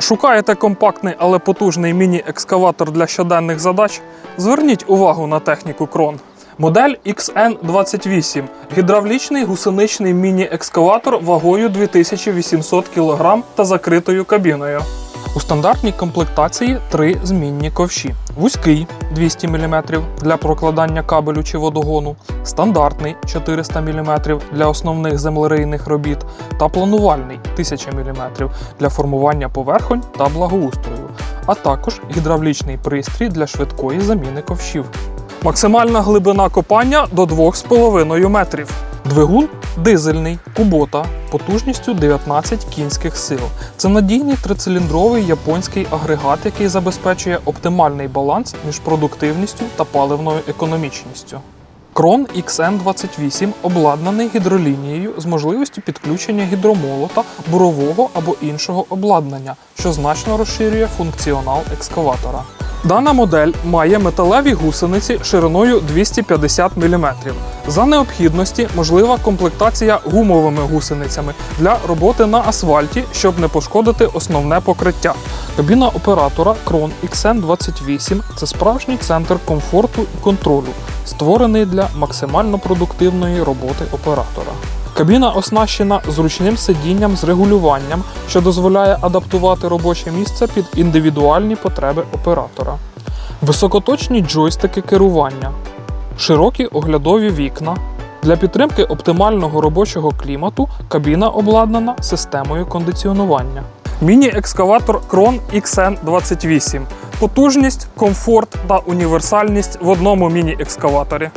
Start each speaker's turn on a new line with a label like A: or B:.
A: Шукаєте компактний, але потужний міні-екскаватор для щоденних задач? Зверніть увагу на техніку крон. Модель XN28 гідравлічний гусеничний міні-екскаватор вагою 2800 кг та закритою кабіною. У стандартній комплектації три змінні ковші: вузький 200 мм для прокладання кабелю чи водогону, стандартний 400 мм для основних землерийних робіт та планувальний 1000 мм для формування поверхонь та благоустрою, а також гідравлічний пристрій для швидкої заміни ковшів. Максимальна глибина копання до 2,5 метрів. Двигун дизельний, кубота потужністю 19 кінських сил. Це надійний трициліндровий японський агрегат, який забезпечує оптимальний баланс між продуктивністю та паливною економічністю. Крон XN28 обладнаний гідролінією з можливістю підключення гідромолота, бурового або іншого обладнання, що значно розширює функціонал екскаватора. Дана модель має металеві гусениці шириною 250 мм. За необхідності можлива комплектація гумовими гусеницями для роботи на асфальті, щоб не пошкодити основне покриття. Кабіна оператора Крон XN28 це справжній центр комфорту і контролю, створений для максимально продуктивної роботи оператора. Кабіна оснащена зручним сидінням з регулюванням, що дозволяє адаптувати робоче місце під індивідуальні потреби оператора. Високоточні джойстики керування, широкі оглядові вікна. Для підтримки оптимального робочого клімату кабіна обладнана системою кондиціонування. Міні-екскаватор Крон XN28. Потужність, комфорт та універсальність в одному міні-екскаваторі.